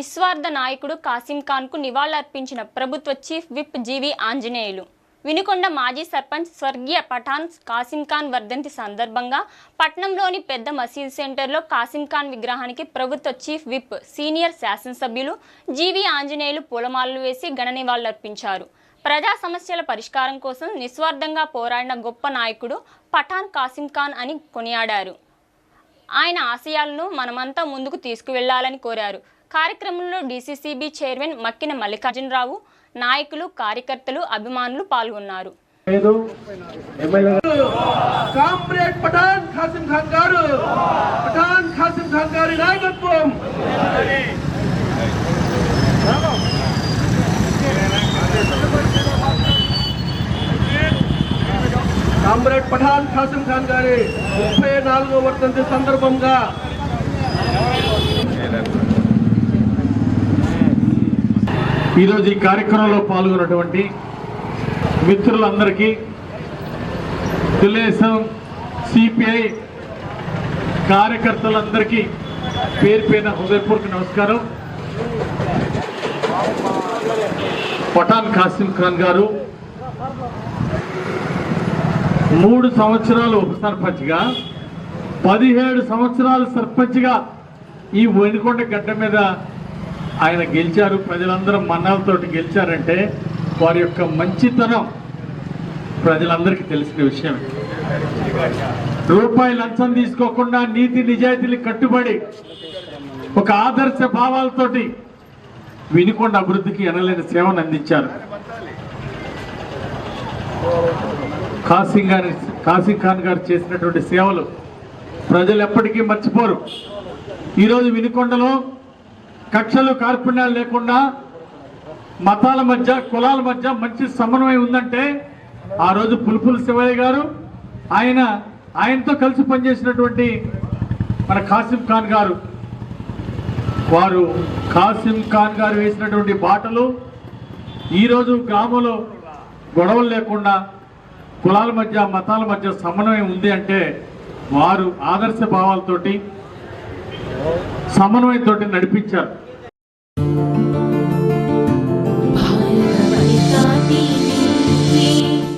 నిస్వార్థ నాయకుడు కాసిం ఖాన్కు నివాళులర్పించిన ప్రభుత్వ chief whip G V Anjaneyulu. Vinukonda మాజీ సర్పంచ్ స్వర్గీయ పఠాన్ కాసిం ఖాన్ వర్ధంతి సందర్భంగా పట్నంలోని పెద్ద మసీద్ సెంటర్లో కాసిం ఖాన్ విగ్రహానికి ప్రభుత్వ చీఫ్ విప్ సీనియర్ శాసనసభ్యులు జీవి ఆంజనేయులు పూలమాలలు వేసి ఘన నివాళులర్పించారు. ప్రజా సమస్యల పరిష్కారం కోసం నిస్వార్థంగా పోరాడిన గొప్ప నాయకుడు పఠాన్ కాసిం ఖాన్ అని కొనియాడారు. ఆయన ఆశయాలను మనమంతా ముందుకు తీసుకువెళ్ళాలని కోరారు. కార్యక్రమంలో డీసీసీబీ చైర్మన్ మక్కిన మల్లికార్జునరావు నాయకులు కార్యకర్తలు అభిమానులు పాల్గొన్నారు. కామ్రేడ్ పఠాన్ ఖాసిం ఖాన్ గారు పఠాన్ ఖాసిం ఖాన్ గారి నాయకత్వం కామ్రేడ్ పఠాన్ ఖాసిం ఖాన్ గారి ముప్పై నాలుగో వర్ధంతి సందర్భంగా ఈరోజు ఈ కార్యక్రమంలో పాల్గొన్నటువంటి మిత్రులందరికీ తెలుగుదేశం సిపిఐ కార్యకర్తలందరికీ పేరు పైన హృదయపూర్వక నమస్కారం. పఠాన్ ఖాసిం ఖాన్ గారు మూడు సంవత్సరాలు ఉప సర్పంచ్గా పదిహేడు సంవత్సరాలు సర్పంచ్గా ఈ వెనుకొండ గడ్డ మీద ఆయన గెలిచారు. ప్రజలందరూ మన్నాలతోటి గెలిచారంటే వారి యొక్క మంచితనం ప్రజలందరికీ తెలిసిన విషయం. రూపాయి లంచం తీసుకోకుండా నీతి నిజాయితీలు కట్టుబడి ఒక ఆదర్శ భావాలతోటి వినుకొండ అభివృద్ధికి ఎనలేని సేవను అందించారు. కాసిం గారి కాసిం ఖాన్ గారు చేసినటువంటి సేవలు ప్రజలు ఎప్పటికీ మర్చిపోరు. ఈరోజు వినుకొండలో కక్షలు కార్పుణ్యాలు లేకుండా మతాల మధ్య కులాల మధ్య మంచి సమన్వయం ఉందంటే ఆ రోజు పులుపుల శివయ్య గారు ఆయన ఆయనతో కలిసి పనిచేసినటువంటి మన కాసిం ఖాన్ గారు. వారు కాసిం ఖాన్ గారు వేసినటువంటి బాటలు ఈరోజు గ్రామంలో గొడవలు లేకుండా కులాల మధ్య మతాల మధ్య సమన్వయం ఉంది అంటే వారు ఆదర్శ భావాలతోటి సమన్వయంతో నడిపించారు.